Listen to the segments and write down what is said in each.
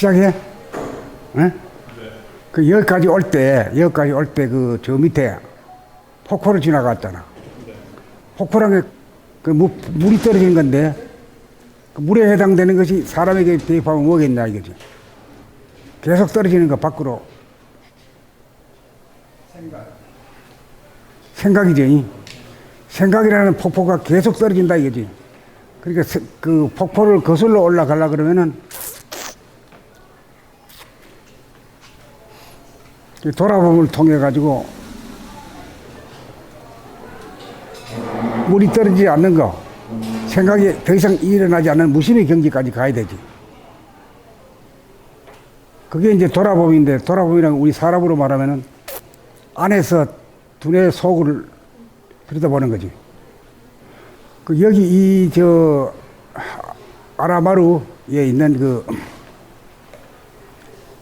시작해? 응? 그 여기까지 올 때, 여기까지 올 때 그 저 밑에 폭포를 지나갔잖아. 폭포란 게그 물이 떨어지는 건데 그 물에 해당되는 것이 사람에게 대입하면 뭐겠냐 이거지. 계속 떨어지는 거 밖으로. 생각이죠. 이. 생각이라는 폭포가 계속 떨어진다 이거지. 그러니까 세- 그 폭포를 거슬러 올라가려 그러면은 돌아봄을 통해 가지고 물이 떨어지지 않는 거 생각이 더 이상 일어나지 않는 무심의 경지까지 가야 되지. 그게 이제 돌아봄인데 돌아봄이란 우리 사람으로 말하면은 안에서 두뇌 속을 들여다보는 거지. 그 여기 이 저 아라마루에 있는 그,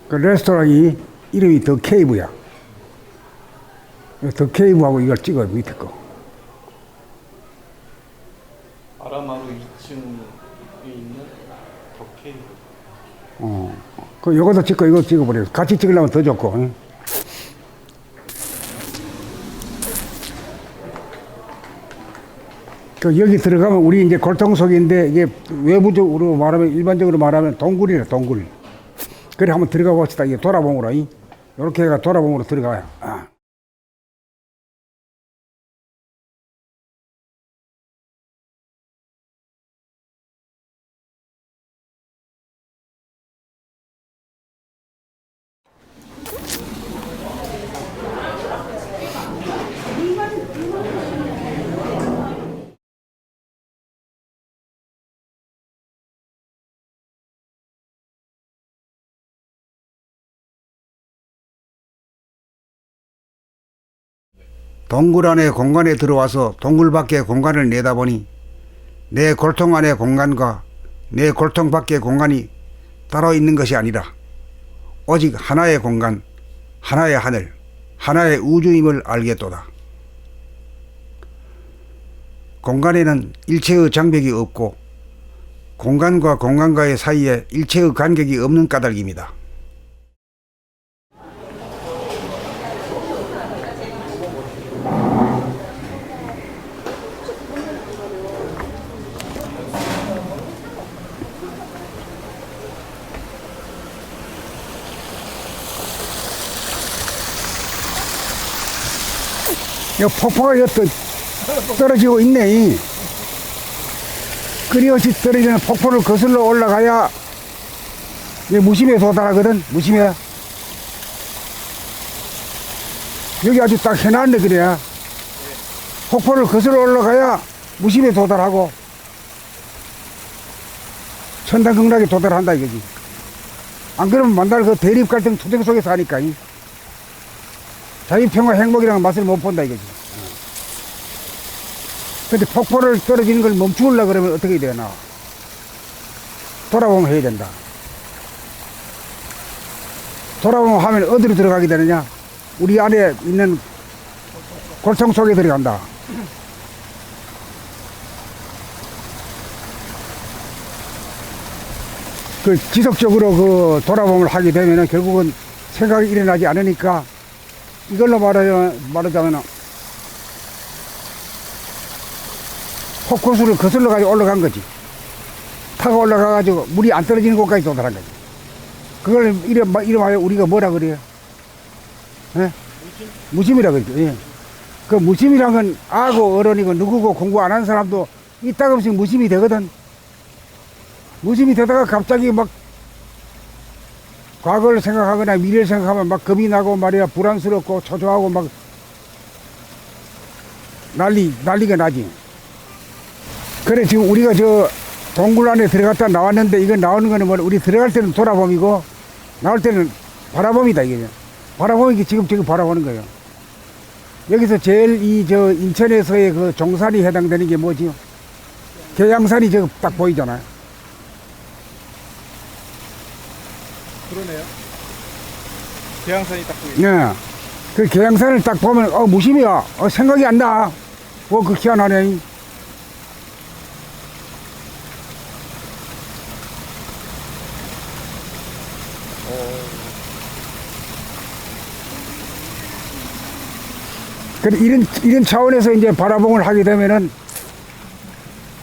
그 레스토랑이 이름이 더 케이브야. 더 케이브하고 이걸 찍어 밑에 거. 아라마루 2층에 있는 덕케이브 어. 그 요것도 찍고 이거 찍어버려. 같이 찍으려면 더 좋고. 응? 그 여기 들어가면 우리 이제 골통 속인데 이게 외부적으로 말하면 일반적으로 말하면 동굴이래 동굴. 그래 한번 들어가 봅시다. 이게 돌아봉으로 이. 요렇게 해가 돌아봉으로 들어가요. 아. 동굴 안의 공간에 들어와서 동굴 밖의 공간을 내다보니 내 골통 안의 공간과 내 골통 밖의 공간이 따로 있는 것이 아니라 오직 하나의 공간, 하나의 하늘, 하나의 우주임을 알겠도다. 공간에는 일체의 장벽이 없고 공간과 공간과의 사이에 일체의 간격이 없는 까닭입니다. 이 폭포가 여기 또 떨어지고 있네. 이. 끊임없이 떨어지는 폭포를 거슬러 올라가야 이 무심에 도달하거든. 무심에. 여기 아주 딱 해놨네 그래. 폭포를 거슬러 올라가야 무심에 도달하고 천당극락에 도달한다 이거지. 안 그러면 만날 그 대립 갈등 투쟁 속에서 하니까. 이. 자유평화 행복이라는 맛을 못 본다 이거지. 근데 폭포를 떨어지는 걸 멈추려 그러면 어떻게 되나? 돌아보면 해야 된다. 돌아보면 하면 어디로 들어가게 되느냐? 우리 안에 있는 골통 속에 들어간다. 그 지속적으로 그 돌아봄을 하게 되면은 결국은 생각이 일어나지 않으니까 이걸로 말하자면, 말하자면 폭포수를 거슬러 가지고 올라간 거지. 타고 올라가 가지고 물이 안 떨어지는 곳까지 도달한 거지. 그걸 이름, 이름하여 우리가 뭐라 그래요? 예? 무심 이라 그러죠. 예. 그 무심이란 건 아고 어른이고 누구고 공부 안 하는 사람도 이따금씩 무심이 되거든. 무심이 되다가 갑자기 막 과거를 생각하거나 미래를 생각하면 막 겁이 나고 말이야 불안스럽고 초조하고 막 난리 난리가 나지. 그래 지금 우리가 저 동굴 안에 들어갔다 나왔는데 이거 나오는 거는 뭐 우리 들어갈 때는 돌아봄이고 나올 때는 바라봄이다 이게. 바라봄이 지금 지금 바라보는 거예요. 여기서 제일 이 저 인천에서의 그 종산이 해당되는 게 뭐지요? 계양산이 저딱 보이잖아요. 그러네요. 계양산이 딱 보이네. 네. 예. 그 계양산을 딱 보면 어 무심이야. 어 생각이 안 나. 뭐그 희한하네. 그래 이런 이런 차원에서 이제 바라봉을 하게 되면은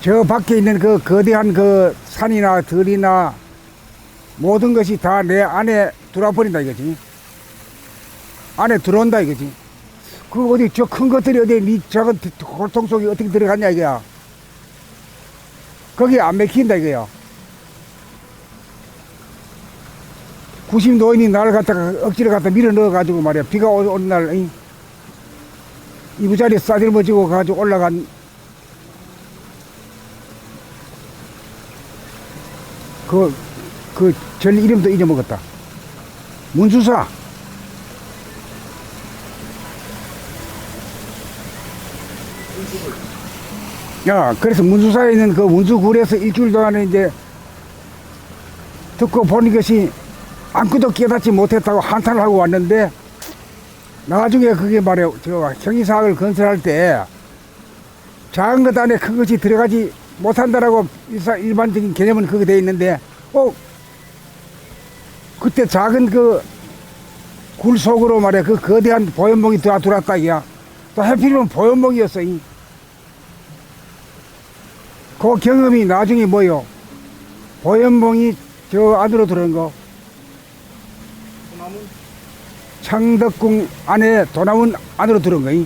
저 밖에 있는 그 거대한 그 산이나 들이나 모든 것이 다 내 안에 들어와 버린다 이거지. 안에 들어온다 이거지. 그 어디 저 큰 것들이 어디 니 작은 골통 속에 어떻게 들어갔냐 이거야. 거기 안 맥힌다 이거야. 90 노인이 나를 갖다가 억지로 갖다 밀어 넣어가지고 말이야. 비가 오- 오는 날, 이 이부자리 싸들머지고 가지고 올라간 그, 그, 절 이름도 잊어먹었다. 문수사. 야, 그래서 문수사에 있는 그 문수굴에서 일주일 동안에 이제 듣고 보는 것이 아무것도 깨닫지 못했다고 한탄을 하고 왔는데 나중에 그게 말이야 저 형이사학을 건설할 때 작은 것 안에 큰 것이 들어가지 못한다라고 일반적인 개념은 그게 돼 있는데 어 그때 작은 그 굴 속으로 말이야 그 거대한 보현봉이 들어 들어왔다 이야 또 하필이면 보현봉이었어 이. 그 경험이 나중에 뭐요 보현봉이 저 안으로 들어온 거 소나무 창덕궁 안에 도남은 안으로 들어온 거이.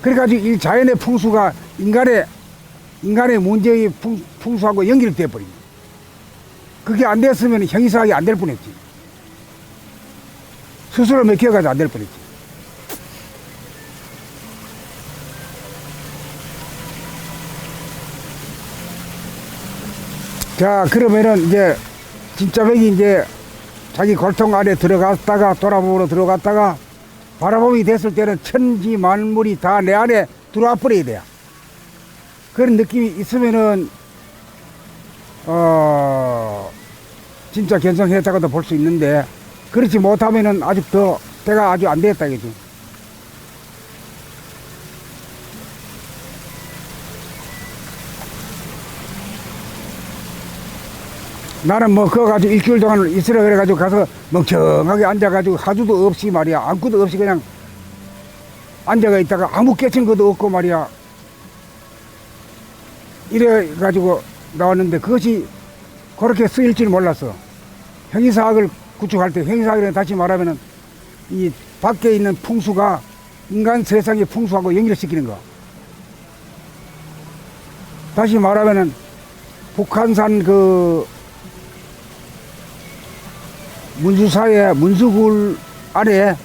그래가지고 이 자연의 풍수가 인간의 인간의 문제의 풍, 풍수하고 연결돼 버린. 그게 안 됐으면 형이사학이 안될 뻔했지. 스스로 맥혀가지고 안될 뻔했지. 자 그러면은 이제 진짜 백이 이제 자기 골통 안에 들어갔다가 돌아보러 들어갔다가 바라봄이 됐을 때는 천지 만물이 다 내 안에 들어와 버려야 돼요. 그런 느낌이 있으면은 어 진짜 견성했다고도 볼 수 있는데 그렇지 못하면은 아직 더 때가 아주 안 됐다 이거지. 나는 뭐 그거 가지고 일주일 동안 있으라 그래가지고 가서 멍청하게 앉아가지고 하주도 없이 말이야. 아무것도 없이 그냥 앉아가 있다가 아무 깨친 것도 없고 말이야. 이래가지고 나왔는데 그것이 그렇게 쓰일 줄 몰랐어. 형이사학을 구축할 때 형이사학이라는 다시 말하면은 이 밖에 있는 풍수가 인간 세상의 풍수하고 연결시키는 거 다시 말하면은 북한산 그 문수사에 문수굴 아래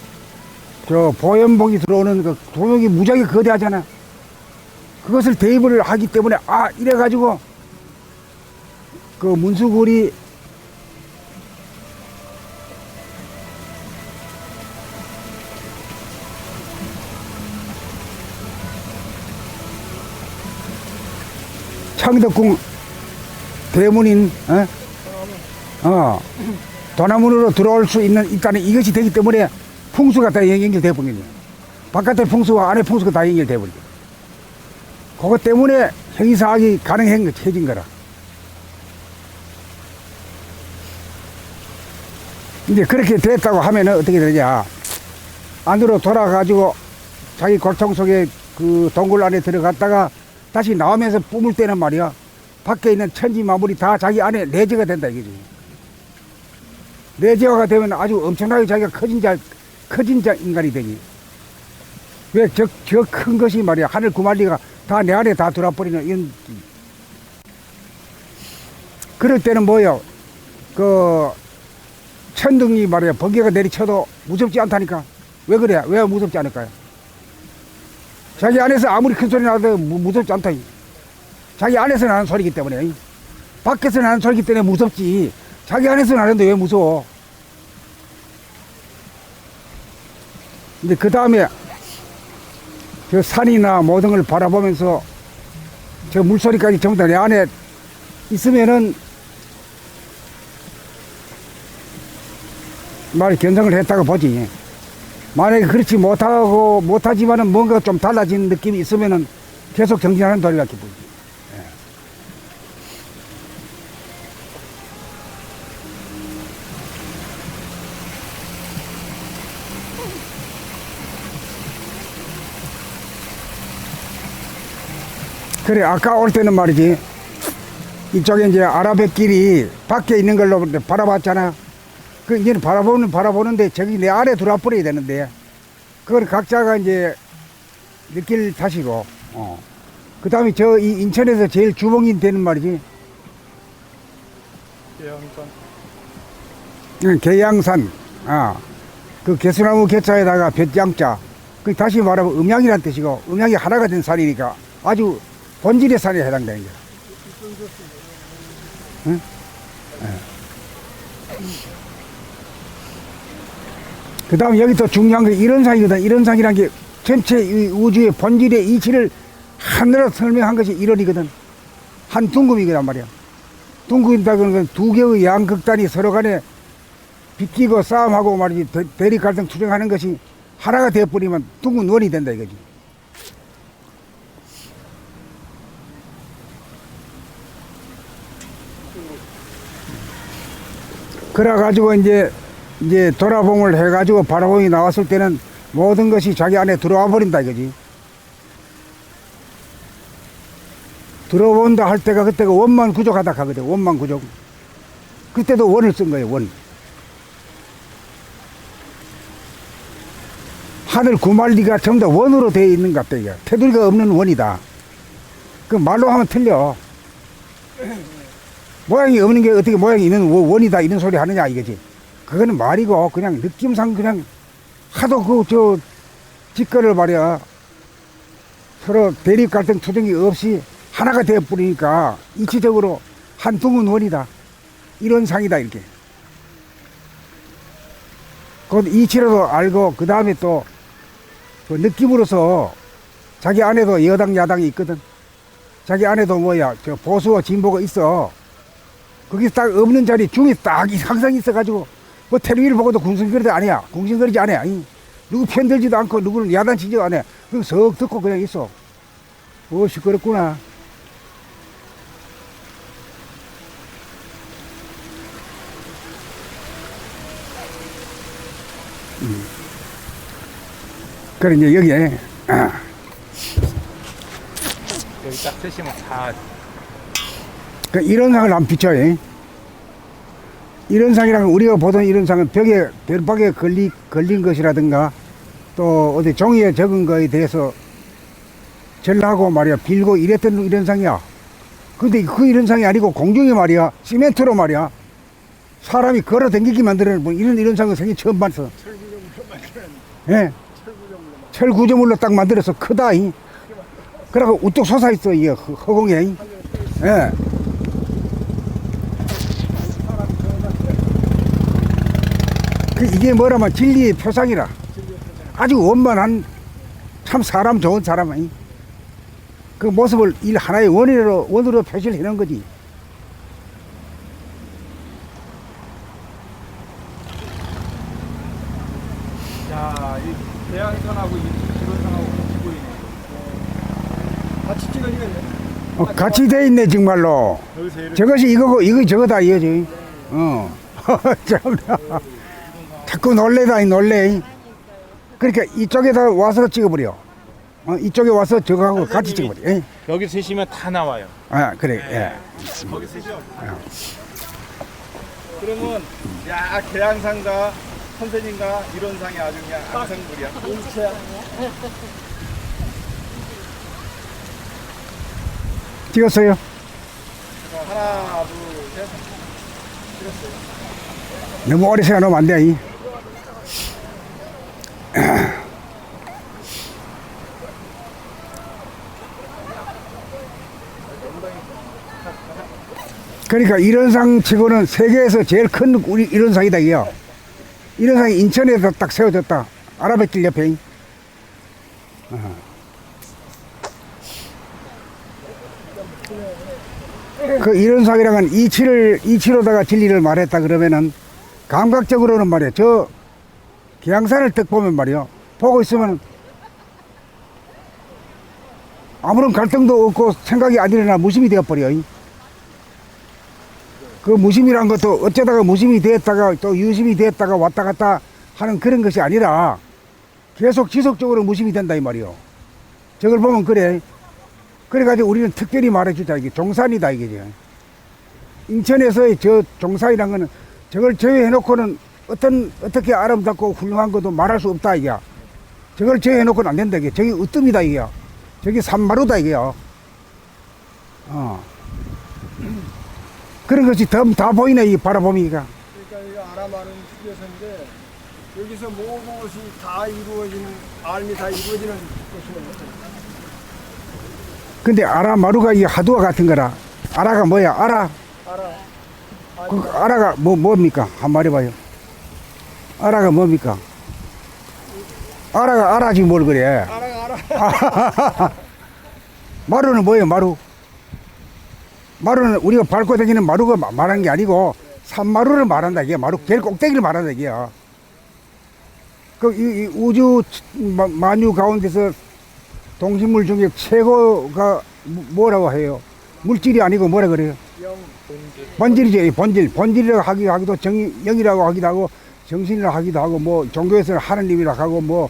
저 보현봉이 들어오는 그 도둑이 무지하게 거대하잖아. 그것을 대입을 하기 때문에 아 이래 가지고 그 문수굴이 창덕궁 대문인 어? 어. 도나문으로 들어올 수 있는 있다는 이것이 되기 때문에 풍수가 다 연결돼 버리는 거예요. 바깥의 풍수와 안의 풍수가 다 연결돼 버리죠. 그것 때문에 형이사학이 가능해진 거라. 이제 그렇게 됐다고 하면은 어떻게 되냐. 안으로 돌아가지고 자기 골통 속에 그 동굴 안에 들어갔다가 다시 나오면서 뿜을 때는 말이야. 밖에 있는 천지 마물이 다 자기 안에 내재가 된다 이거지. 내재화가 되면 아주 엄청나게 자기가 커진 자, 커진 자 인간이 되니. 왜 저, 저 큰 것이 말이야. 하늘 구만리가 다 내 안에 다 들어버리는 이런. 그럴 때는 뭐요? 그, 천둥이 말이야. 번개가 내리쳐도 무섭지 않다니까. 왜 그래? 왜 무섭지 않을까요? 자기 안에서 아무리 큰 소리 나도 무- 무섭지 않다. 자기 안에서 나는 소리기 때문에. 밖에서 나는 소리기 때문에 무섭지. 자기 안에서 나는데 왜 무서워? 근데 그 다음에 저 산이나 모든 걸 바라보면서 저 물소리까지 전부 다 내 안에 있으면은 말이 견성을 했다고 보지. 만약에 그렇지 못하고 못하지만은 뭔가 좀 달라진 느낌이 있으면은 계속 정진하는 도리밖에 보이지. 예. 그래 아까 올 때는 말이지 이쪽에 이제 아랍의 길이 밖에 있는 걸로 바라봤잖아요 그 이제는 바라보는 바라보는데 저기 내 아래 들어와 버려야 되는데 그걸 각자가 이제 느낄 탓이고 어. 그 다음에 저 이 인천에서 제일 주봉이 되는 말이지 계양산 응, 계양산 아, 그 개수나무 개자에다가 볕양자 그 다시 말하면 음양이란 뜻이고 음양이 하나가 된 산이니까 아주 본질의 산에 해당되는 거야 응? 그 다음 여기 또 중요한 게 이런 상이거든. 이런 상이란 게 전체 이 우주의 본질의 이치를 하늘로 설명한 것이 이론이거든. 한 둥금이거단 말이야. 둥금이다 그런 건두 개의 양극단이 서로 간에 비끼고 싸움하고 말이지 대- 대립 갈등 투쟁하는 것이 하나가 되어버리면 둥근 원이 된다 이거지. 그래가지고 이제 이제 돌아봉을 해가지고 바라봉이 나왔을 때는 모든 것이 자기 안에 들어와 버린다 이거지. 들어본다 할 때가 그때가 원만 구족하다 하거든. 원만 구족. 그때도 원을 쓴 거예요. 원. 하늘 구말리가 전부 다 원으로 되어 있는 것 같다 이게. 테두리가 없는 원이다. 그 말로 하면 틀려. 모양이 없는 게 어떻게 모양이 있는 원- 원이다 이런 소리 하느냐 이거지. 그거는 말이고 그냥 느낌상 그냥 하도 그저 짓거를 말이야. 서로 대립 갈등 투쟁이 없이 하나가 되어 버리니까 이치적으로 한 둥은 원이다. 이런 상이다 이렇게. 그 이치로도 알고 그 다음에 또 그 느낌으로서 자기 안에도 여당 야당이 있거든. 자기 안에도 뭐야 저 보수와 진보가 있어. 거기 딱 없는 자리 중에 딱 이- 항상 있어가지고 뭐 텔레비를 보고도 궁승거리도 안 해야 궁승거리지 안 해. 아니, 누구 편들지도 않고 누구는 야단치지도 안 해. 그석 듣고 그냥 있어. 어 시끄럽구나. 음. 그래 이제 여기에 아, 여기 딱 세시면 다 그 이런 상을 안 비춰요. 이런 상이라면 우리가 보던 이런 상은 벽에 벽박에 걸리 걸린 것이라든가 또 어디 종이에 적은 거에 대해서 절하고 말이야 빌고 이랬던 이런 상이야. 근데 그 이런 상이 아니고 공중에 말이야 시멘트로 말이야 사람이 걸어 댕기게 만드는 뭐 이런 이런 상은 생이 처음 봤어. 예. 철 구조물로 딱 만들어서 크다. 이. 그러고 우뚝 솟아 있어 허- 허공에. 이. 예. 그 이게 뭐라면 진리의 표상이라. 아주 원만한 참 사람 좋은 사람이 그 모습을 일 하나의 원으로 원으로 표시를 해놓은 거지. 야, 이 계양산하고 이 지론산하고 같이 보이네. 같이 찍어지겠네. 어, 같이 돼 있네 정말로. 저것이 이거고 이거 저거다 이거지. 어. 참나. 자꾸 놀래다 이 놀래. 그러니까 이쪽에다 와서 찍어버려. 어, 이쪽에 와서 저거하고 같이 찍어버려. 예. 여기 세시면 다 나와요. 아 그래. 예. 거기 세시면 그러면 야 계양산과 선생님과 이론상이 아주 그냥 앙상블이야. 공채야. 찍었어요. 하나, 둘, 셋. 찍었어요. 너무 오래 놓으면 안 돼. 이. 그러니까 이런 상 치고는 세계에서 제일 큰 우리 이런 상이다 이요. 이런 상이 인천에서 딱 세워졌다. 아라뱃길 옆에. 어. 그 이런 상이랑은 이치를 이치로다가 진리를 말했다 그러면은 감각적으로는 말이야. 저 기양산을 딱 보면 말이야. 보고 있으면 아무런 갈등도 없고 생각이 안 일어나 무심이 되어버려. 그 무심이란 것도 어쩌다가 무심이 되었다가 또 유심이 되었다가 왔다 갔다 하는 그런 것이 아니라 계속 지속적으로 무심이 된다 이 말이요. 저걸 보면 그래. 그래가지고 우리는 특별히 말해주자. 이게 종산이다, 이게. 인천에서의 저 종산이란 거는 저걸 제외해놓고는 어떤, 어떻게 아름답고 훌륭한 것도 말할 수 없다, 이게. 저걸 제외해놓고는 안 된다, 이게. 저기 으뜸이다, 이게. 저기 산마루다, 이게요. 어. 그런 것이 다, 다 보이네, 이 바라보니까. 그러니까 이 아라마는 휴게소인데 여기서 모든 것이 다 이루어지는 알미 다 이루어지는 곳이네요. 근데 아라 마루가 이 하두와 같은 거라. 아라가 뭐야? 아라. 알아. 그 아라가 뭐 뭡니까? 한 마리 봐요. 아라가 뭡니까? 아라가 아라지 뭘 그래? 알아 알아. 마루는 뭐예요? 마루. 마루는 우리가 밟고 다니는 마루가 마- 말하는 게 아니고 산마루를 말한다 이게 마루 제일 꼭대기를 말한다 이게요. 그 이, 이 우주 마- 만유 가운데서 동식물 중에 최고가 뭐- 뭐라고 해요? 물질이 아니고 뭐라 그래요? 영 본질이죠. 이 본질. 본질이라고 하기도 하기도 정, 영이라고 하기도 하고 정신이라고 하기도 하고 뭐 종교에서는 하느님이라고 하고 뭐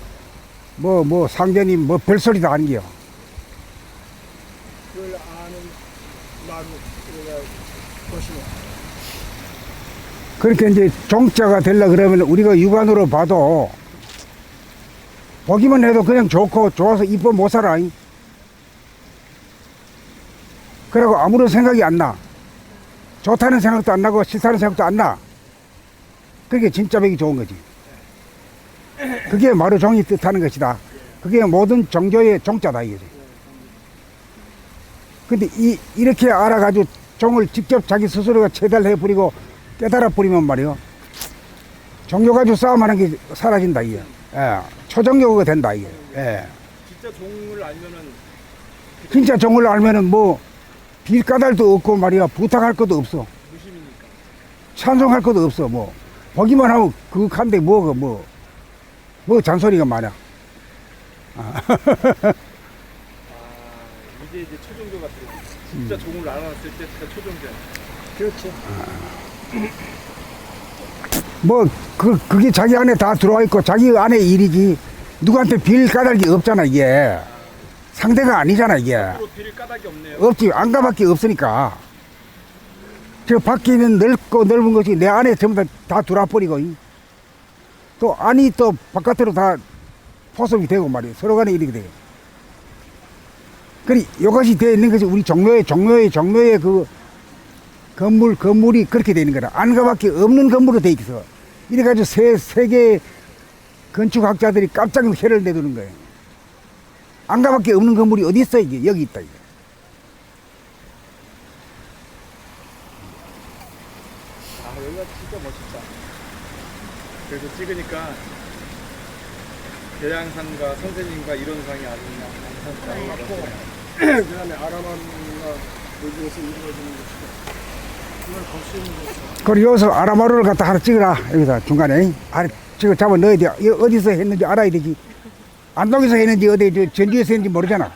뭐뭐 상대님 뭐 별소리 다 하는 게요. 그걸 아는 마루 우리가 곳이네. 그렇게 이제 종자가 되려 그러면 우리가 육안으로 봐도 보기만 해도 그냥 좋고 좋아서 이뻐 못 살아. 이. 그러고 아무런 생각이 안 나. 좋다는 생각도 안 나고 싫다는 생각도 안 나. 그게 진짜 보기 좋은 거지. 그게 마루 종이 뜻하는 것이다. 그게 모든 종교의 종자다 이거지. 근데 이, 이렇게 알아가지고 종을 직접 자기 스스로가 체달해 버리고 깨달아 버리면 말이요. 종교 가지고 싸움하는 게 사라진다 이게. 예. 초종교가 된다 이게. 예. 진짜 종을 알면은 진짜 종을 알면은 뭐 빌까달도 없고 말이야 부탁할 것도 없어. 무심이니까. 찬송할 것도 없어 뭐 보기만 하면 그한데 뭐가 뭐, 뭐 잔소리가 많아. 아 이제 이제 초종교가 들어. 진짜 종을 알아놨을 때 진짜 초종교야. 그렇지. 뭐그 그게 자기 안에 다 들어와 있고 자기 안에 일이지 누구한테 빌 까닭이 없잖아 이게 상대가 아니잖아 이게 앞으로 빌 까닭이 없네요. 없지 안가밖에 없으니까 저 밖에 있는 넓고 넓은 것이 내 안에 전부 다, 다 들어와 버리고 이. 또 안이 또 바깥으로 다 포섭이 되고 말이에요. 서로 간에 이렇게 돼요. 그리 이것이 되어 있는 것이 우리 종묘의 종묘의 종묘의 그 건물 건물이 그렇게 되는 거라 안가밖에 없는 건물로 돼 있어 이래가지고 세 세계 건축학자들이 깜짝 해를 내두는 거예요. 안가밖에 없는 건물이 어디 있어 이게? 여기 있다 이게. 아 여기가 진짜 멋있다. 그래서 찍으니까 계양상과 선생님과 이론상이 아주 그냥 항상 맞고 그다음에 아라마가 여기에서 이루어지는 것이고 그걸 볼 수 있는 곳. 그리고 여기서 아라마루를 갖다 하나 찍어라. 여기다 중간에. 아래 찍어 잡아 넣어야 돼. 어디서 했는지 알아야 되지. 안동에서 했는지 어디 저 전주에서 했는지 모르잖아.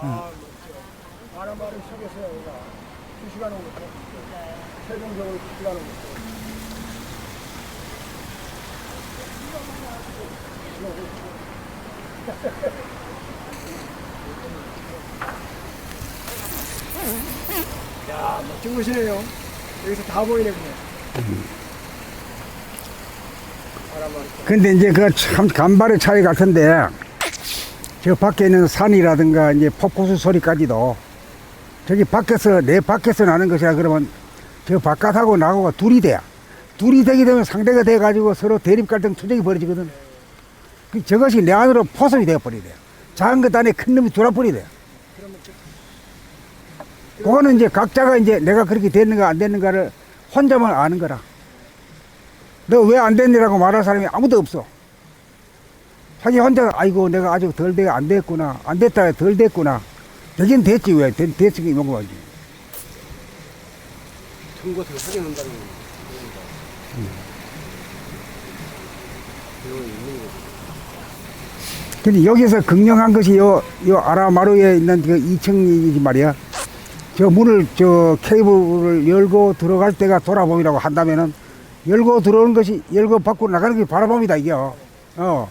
아, 아라마를 속에서 여기가 두 시간 오고 최종적으로 두 시간 오고. 야, 멋진 곳이네요. 여기서 다 보이네, 그냥. 근데 이제 그 참 간발의 차이 같은데 저 밖에 있는 산이라든가 이제 폭포수 소리까지도 저기 밖에서 내 밖에서 나는 것이라 그러면 저 바깥하고 나하고가 둘이 돼야 둘이 되게 되면 상대가 돼 가지고 서로 대립 갈등 투쟁이 벌어지거든 그 저것이 내 안으로 포섭이 되어 버리대 작은 것 안에 큰 놈이 버리대 그거는 이제 각자가 이제 내가 그렇게 됐는가 안 됐는가를 혼자만 아는 거라. 너 왜 안 됐니라고 말할 사람이 아무도 없어. 자기 혼자 아이고 내가 아직 덜돼안 됐구나. 안 됐다 덜 됐구나. 되긴 됐지 왜. 됐, 됐으니 이런 거지. 것을 확인한다는 근데 여기서 극명한 것이 요, 요 아라마루에 있는 그 2층이지 말이야. 저 문을, 저 케이블을 열고 들어갈 때가 돌아봄이라고 한다면은 열고 들어오는 것이, 열고 밖으로 나가는 게 바라봄이다, 이게. 어.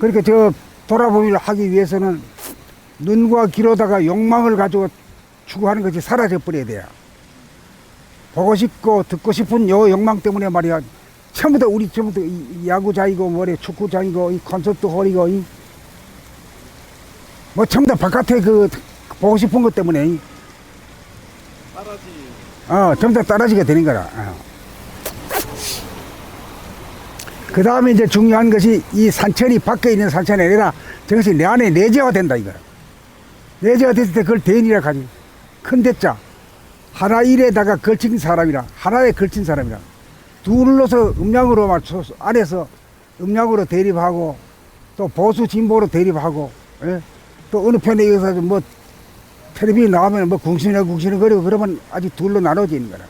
그러니까 저 돌아보기를 하기 위해서는 눈과 귀로다가 욕망을 가지고 추구하는 것이 사라져 버려야 돼요. 보고 싶고 듣고 싶은 요 욕망 때문에 말이야. 처음부터 우리 처음부터 이 야구장이고 뭐래 축구장이고 이 콘서트 홀이고 이 뭐 전부 다 바깥에 그 보고 싶은 것 때문에 이 따라지. 어, 전부 다 떨어지게 되는 거라. 어. 그 다음에 이제 중요한 것이 이 산천이 밖에 있는 산천이 아니라 저것이 내 안에 내재화 된다 이거라. 내재화 됐을 때 그걸 대인이라 하지. 큰 대자. 하나 일에다가 걸친 사람이라. 하나에 걸친 사람이라. 둘러서 음량으로 맞춰 안에서 음량으로 대립하고 또 보수 진보로 대립하고 예? 또 어느 편에 의해서 뭐 텔레비전 나오면 뭐 궁신이나 궁신이 거리고 그러면 아직 둘로 나눠지는 거라.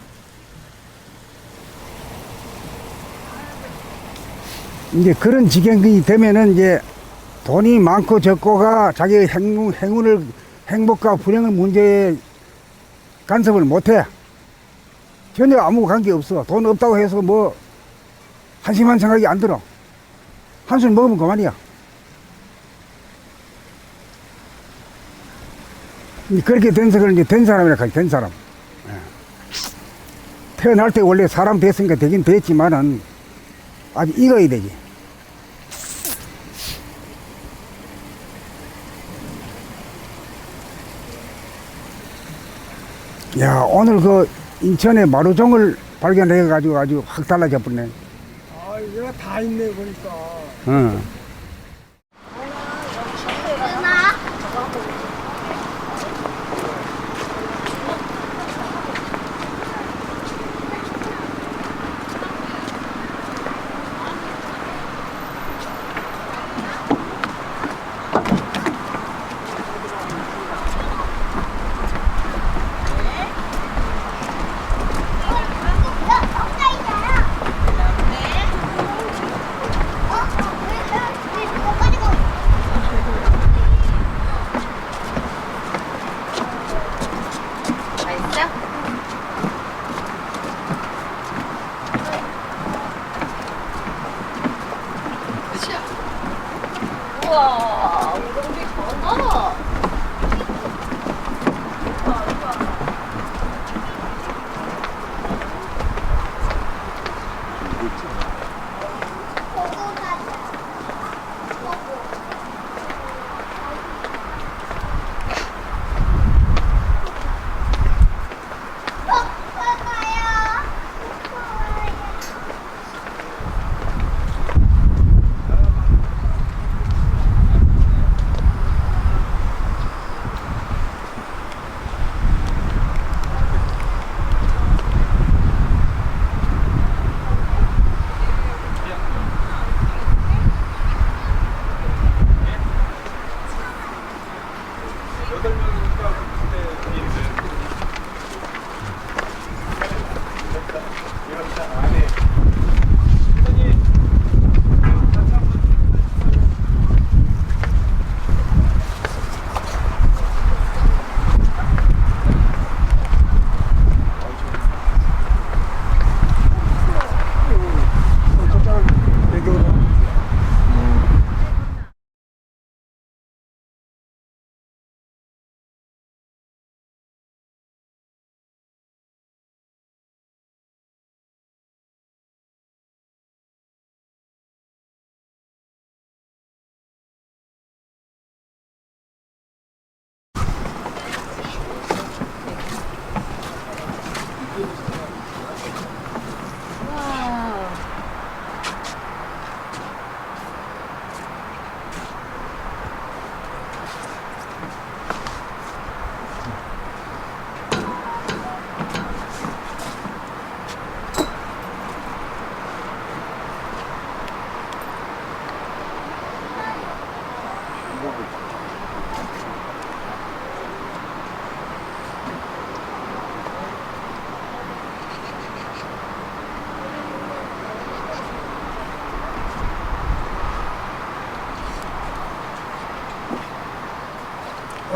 이제 그런 지경이 되면은 이제 돈이 많고 적고가 자기의 행운, 행운을, 행복과 불행의 문제에 간섭을 못 해. 전혀 아무 관계 없어. 돈 없다고 해서 뭐, 한심한 생각이 안 들어. 한술 먹으면 그만이야. 그렇게 된 사람을 이제 된 사람이라 하지, 된 사람. 예. 태어날 때 원래 사람 됐으니까 되긴 됐지만은, 아직 익어야 되지. 야, 오늘 그 인천에 마루종을 발견해가지고 아주 확 달라져 버네. 아, 이거 다 있네, 보니까. 응.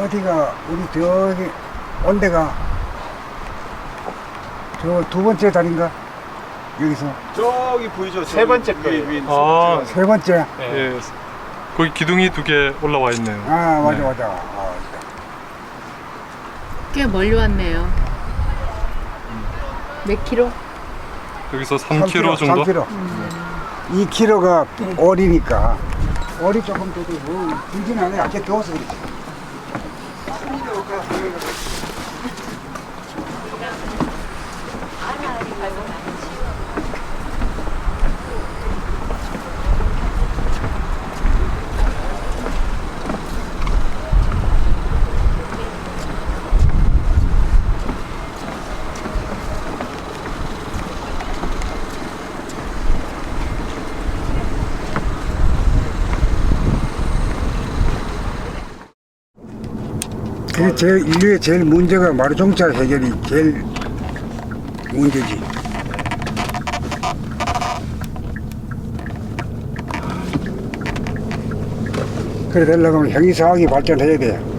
어디가 우리 저기 온 데가 저 두 번째 자리인가 여기서 저기 보이죠? 세 번째 거예요. 아. 세 번째 예. 거기 기둥이 두 개 올라와 있네요. 아 맞아 네. 맞아. 아, 꽤 멀리 왔네요. 몇 킬로? 여기서 3km 정도? 3kg. 2kg가 어리니까 어리 조금 더 되고 불진 않아요. 아직 더워서 그렇지. あらありが。 그게 제일 인류의 제일 문제가 마루종차 해결이 제일 문제지. 그래 되려면 형이사학이 발전해야 돼.